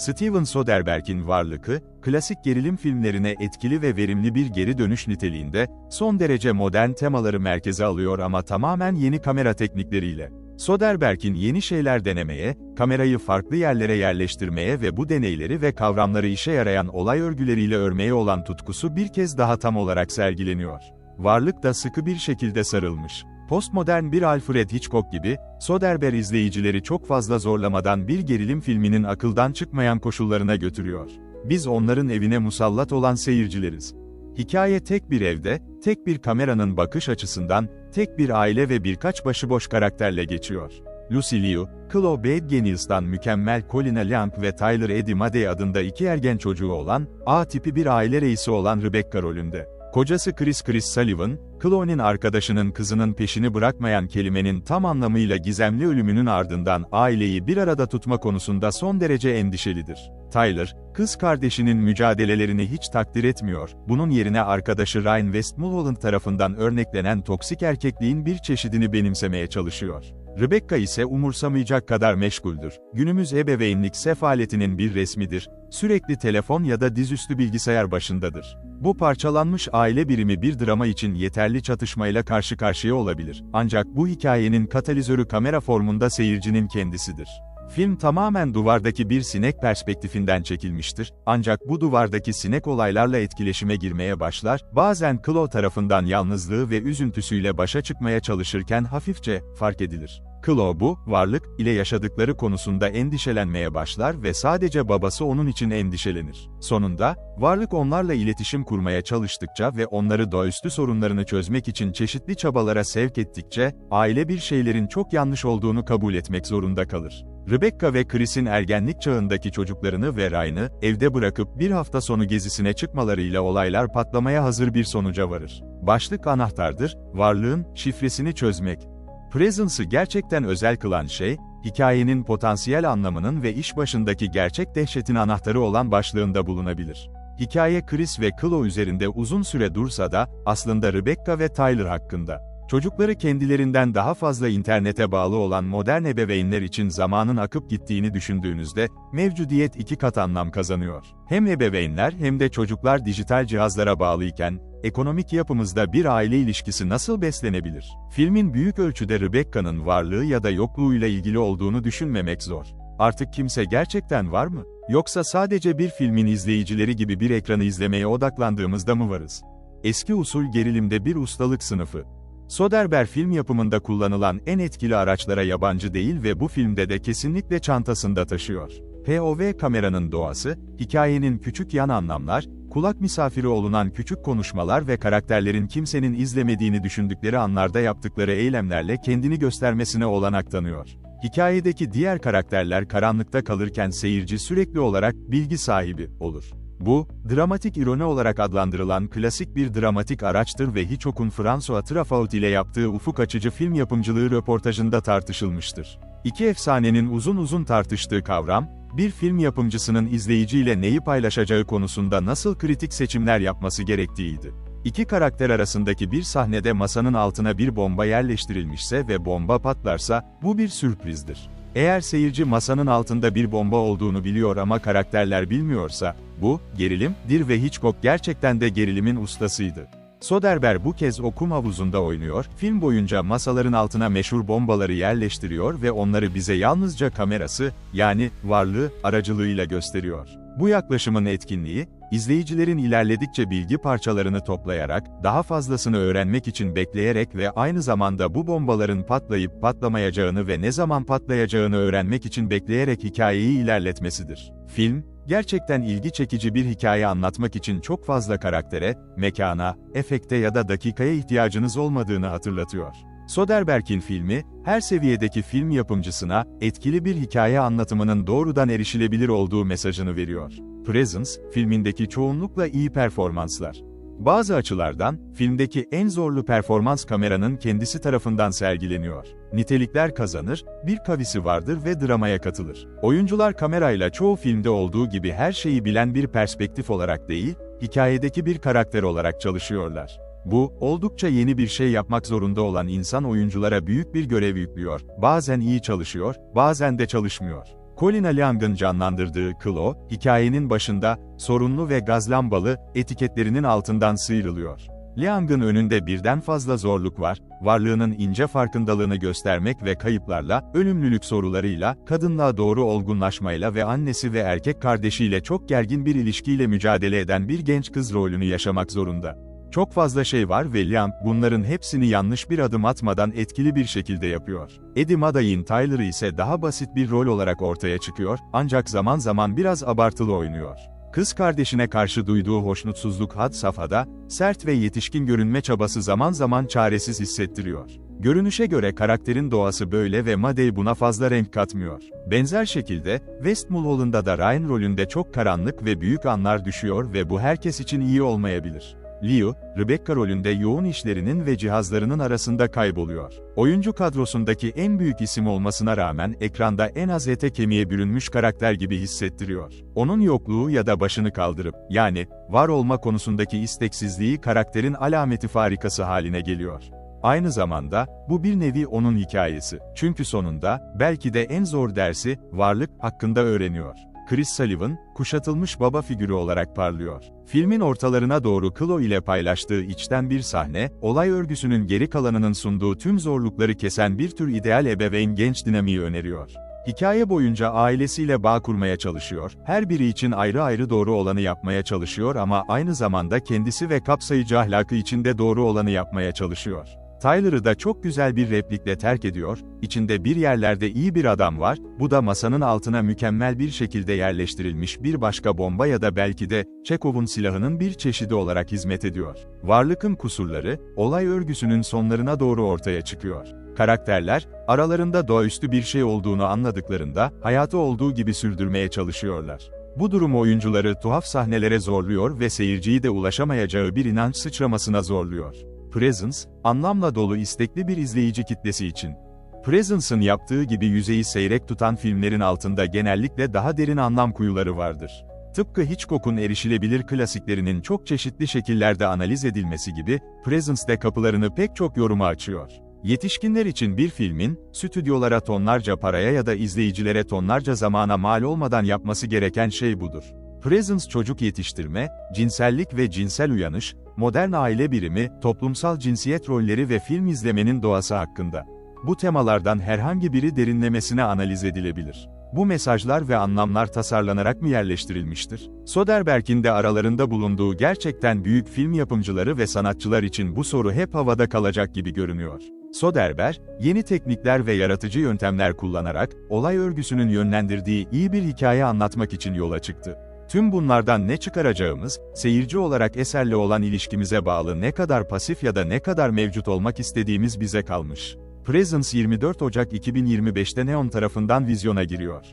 Steven Soderbergh'in varlığı, klasik gerilim filmlerine etkili ve verimli bir geri dönüş niteliğinde, son derece modern temaları merkeze alıyor ama tamamen yeni kamera teknikleriyle. Soderbergh'in yeni şeyler denemeye, kamerayı farklı yerlere yerleştirmeye ve bu deneyleri ve kavramları işe yarayan olay örgüleriyle örmeye olan tutkusu bir kez daha tam olarak sergileniyor. Varlık da sıkı bir şekilde sarılmış. Postmodern bir Alfred Hitchcock gibi, Soderbergh izleyicileri çok fazla zorlamadan bir gerilim filminin akıldan çıkmayan koşullarına götürüyor. Biz onların evine musallat olan seyircileriz. Hikaye tek bir evde, tek bir kameranın bakış açısından, tek bir aile ve birkaç başıboş karakterle geçiyor. Lucy Liu, Chloe Bates mükemmel Colina Leung ve Tyler Eddie Madey adında iki ergen çocuğu olan, A tipi bir aile reisi olan Rebecca rolünde. Kocası Chris Chris Sullivan, Chloe'nin arkadaşının kızının peşini bırakmayan kelimenin tam anlamıyla gizemli ölümünün ardından aileyi bir arada tutma konusunda son derece endişelidir. Tyler, kız kardeşinin mücadelelerini hiç takdir etmiyor, bunun yerine arkadaşı Ryan Westmoreland tarafından örneklenen toksik erkekliğin bir çeşidini benimsemeye çalışıyor. Rebecca ise umursamayacak kadar meşguldür. Günümüz ebeveynlik sefaletinin bir resmidir. Sürekli telefon ya da dizüstü bilgisayar başındadır. Bu parçalanmış aile birimi bir drama için yeterli çatışmayla karşı karşıya olabilir. Ancak bu hikayenin katalizörü kamera formunda seyircinin kendisidir. Film tamamen duvardaki bir sinek perspektifinden çekilmiştir, ancak bu duvardaki sinek olaylarla etkileşime girmeye başlar, bazen Chloe tarafından yalnızlığı ve üzüntüsüyle başa çıkmaya çalışırken hafifçe fark edilir. Chloe bu, varlık ile yaşadıkları konusunda endişelenmeye başlar ve sadece babası onun için endişelenir. Sonunda, varlık onlarla iletişim kurmaya çalıştıkça ve onları doğaüstü sorunlarını çözmek için çeşitli çabalara sevk ettikçe, aile bir şeylerin çok yanlış olduğunu kabul etmek zorunda kalır. Rebecca ve Chris'in ergenlik çağındaki çocuklarını ve Ryan'ı evde bırakıp bir hafta sonu gezisine çıkmalarıyla olaylar patlamaya hazır bir sonuca varır. Başlık anahtardır, varlığın şifresini çözmek. Presence'ı gerçekten özel kılan şey, hikayenin potansiyel anlamının ve iş başındaki gerçek dehşetin anahtarı olan başlığında bulunabilir. Hikaye Chris ve Chloe üzerinde uzun süre dursa da, aslında Rebecca ve Tyler hakkında. Çocukları kendilerinden daha fazla internete bağlı olan modern ebeveynler için zamanın akıp gittiğini düşündüğünüzde, mevcudiyet iki kat anlam kazanıyor. Hem ebeveynler hem de çocuklar dijital cihazlara bağlıyken, ekonomik yapımızda bir aile ilişkisi nasıl beslenebilir? Filmin büyük ölçüde Rebecca'nın varlığı ya da yokluğuyla ilgili olduğunu düşünmemek zor. Artık kimse gerçekten var mı? Yoksa sadece bir filmin izleyicileri gibi bir ekranı izlemeye odaklandığımızda mı varız? Eski usul gerilimde bir ustalık sınıfı. Soderbergh film yapımında kullanılan en etkili araçlara yabancı değil ve bu filmde de kesinlikle çantasında taşıyor. POV kameranın doğası, hikayenin küçük yan anlamlar, kulak misafiri olunan küçük konuşmalar ve karakterlerin kimsenin izlemediğini düşündükleri anlarda yaptıkları eylemlerle kendini göstermesine olanak tanıyor. Hikayedeki diğer karakterler karanlıkta kalırken seyirci sürekli olarak bilgi sahibi olur. Bu, dramatik ironi olarak adlandırılan klasik bir dramatik araçtır ve Hitchcock'un François Truffaut ile yaptığı ufuk açıcı film yapımcılığı röportajında tartışılmıştır. İki efsanenin uzun uzun tartıştığı kavram, bir film yapımcısının izleyiciyle neyi paylaşacağı konusunda nasıl kritik seçimler yapması gerektiğiydi. İki karakter arasındaki bir sahnede masanın altına bir bomba yerleştirilmişse ve bomba patlarsa, bu bir sürprizdir. Eğer seyirci masanın altında bir bomba olduğunu biliyor ama karakterler bilmiyorsa, bu, gerilimdir ve Hitchcock gerçekten de gerilimin ustasıydı. Soderbergh bu kez o kum havuzunda oynuyor, film boyunca masaların altına meşhur bombaları yerleştiriyor ve onları bize yalnızca kamerası, yani varlığı, aracılığıyla gösteriyor. Bu yaklaşımın etkinliği, izleyicilerin ilerledikçe bilgi parçalarını toplayarak, daha fazlasını öğrenmek için bekleyerek ve aynı zamanda bu bombaların patlayıp patlamayacağını ve ne zaman patlayacağını öğrenmek için bekleyerek hikayeyi ilerletmesidir. Film, gerçekten ilgi çekici bir hikaye anlatmak için çok fazla karaktere, mekana, efekte ya da dakikaya ihtiyacınız olmadığını hatırlatıyor. Soderbergh'in filmi, her seviyedeki film yapımcısına, etkili bir hikaye anlatımının doğrudan erişilebilir olduğu mesajını veriyor. Presence, filmindeki çoğunlukla iyi performanslar. Bazı açılardan, filmdeki en zorlu performans kameranın kendisi tarafından sergileniyor. Nitelikler kazanır, bir kavisi vardır ve dramaya katılır. Oyuncular kamerayla çoğu filmde olduğu gibi her şeyi bilen bir perspektif olarak değil, hikayedeki bir karakter olarak çalışıyorlar. Bu, oldukça yeni bir şey yapmak zorunda olan insan oyunculara büyük bir görev yüklüyor. Bazen iyi çalışıyor, bazen de çalışmıyor. Colin Leang'ın canlandırdığı Klo, hikayenin başında, sorunlu ve gaz lambalı, etiketlerinin altından sıyrılıyor. Liang'ın önünde birden fazla zorluk var, varlığının ince farkındalığını göstermek ve kayıplarla, ölümlülük sorularıyla, kadınlığa doğru olgunlaşmayla ve annesi ve erkek kardeşiyle çok gergin bir ilişkiyle mücadele eden bir genç kız rolünü yaşamak zorunda. Çok fazla şey var ve Liang, bunların hepsini yanlış bir adım atmadan etkili bir şekilde yapıyor. Eddie Maday'in Tyler'ı ise daha basit bir rol olarak ortaya çıkıyor, ancak zaman zaman biraz abartılı oynuyor. Kız kardeşine karşı duyduğu hoşnutsuzluk had safhada, sert ve yetişkin görünme çabası zaman zaman çaresiz hissettiriyor. Görünüşe göre karakterin doğası böyle ve Madey buna fazla renk katmıyor. Benzer şekilde, West Mulholland'da da Ryan rolünde çok karanlık ve büyük anlar düşüyor ve bu herkes için iyi olmayabilir. Leo, Rebecca rolünde yoğun işlerinin ve cihazlarının arasında kayboluyor. Oyuncu kadrosundaki en büyük isim olmasına rağmen ekranda en az ete kemiğe bürünmüş karakter gibi hissettiriyor. Onun yokluğu ya da başını kaldırıp, yani, var olma konusundaki isteksizliği karakterin alameti farikası haline geliyor. Aynı zamanda, bu bir nevi onun hikayesi. Çünkü sonunda, belki de en zor dersi, varlık hakkında öğreniyor. Chris Sullivan, kuşatılmış baba figürü olarak parlıyor. Filmin ortalarına doğru Klo ile paylaştığı içten bir sahne, olay örgüsünün geri kalanının sunduğu tüm zorlukları kesen bir tür ideal ebeveyn genç dinamiği öneriyor. Hikaye boyunca ailesiyle bağ kurmaya çalışıyor, her biri için ayrı ayrı doğru olanı yapmaya çalışıyor ama aynı zamanda kendisi ve kapsayıcı ahlakı içinde doğru olanı yapmaya çalışıyor. Tyler'ı da çok güzel bir replikle terk ediyor, içinde bir yerlerde iyi bir adam var, bu da masanın altına mükemmel bir şekilde yerleştirilmiş bir başka bomba ya da belki de, Chekhov'un silahının bir çeşidi olarak hizmet ediyor. Varlıkın kusurları, olay örgüsünün sonlarına doğru ortaya çıkıyor. Karakterler, aralarında doğaüstü bir şey olduğunu anladıklarında, hayatı olduğu gibi sürdürmeye çalışıyorlar. Bu durum oyuncuları tuhaf sahnelere zorluyor ve seyirciyi de ulaşamayacağı bir inanç sıçramasına zorluyor. Presence, anlamla dolu istekli bir izleyici kitlesi için. Presence'ın yaptığı gibi yüzeyi seyrek tutan filmlerin altında genellikle daha derin anlam kuyuları vardır. Tıpkı Hitchcock'un erişilebilir klasiklerinin çok çeşitli şekillerde analiz edilmesi gibi, Presence de kapılarını pek çok yoruma açıyor. Yetişkinler için bir filmin, stüdyolara tonlarca paraya ya da izleyicilere tonlarca zamana mal olmadan yapması gereken şey budur. Presence çocuk yetiştirme, cinsellik ve cinsel uyanış, modern aile birimi, toplumsal cinsiyet rolleri ve film izlemenin doğası hakkında. Bu temalardan herhangi biri derinlemesine analiz edilebilir. Bu mesajlar ve anlamlar tasarlanarak mı yerleştirilmiştir? Soderbergh'in de aralarında bulunduğu gerçekten büyük film yapımcıları ve sanatçılar için bu soru hep havada kalacak gibi görünüyor. Soderbergh, yeni teknikler ve yaratıcı yöntemler kullanarak, olay örgüsünün yönlendirdiği iyi bir hikaye anlatmak için yola çıktı. Tüm bunlardan ne çıkaracağımız, seyirci olarak eserle olan ilişkimize bağlı ne kadar pasif ya da ne kadar mevcut olmak istediğimiz bize kalmış. Presence 24 Ocak 2025'te Neon tarafından vizyona giriyor.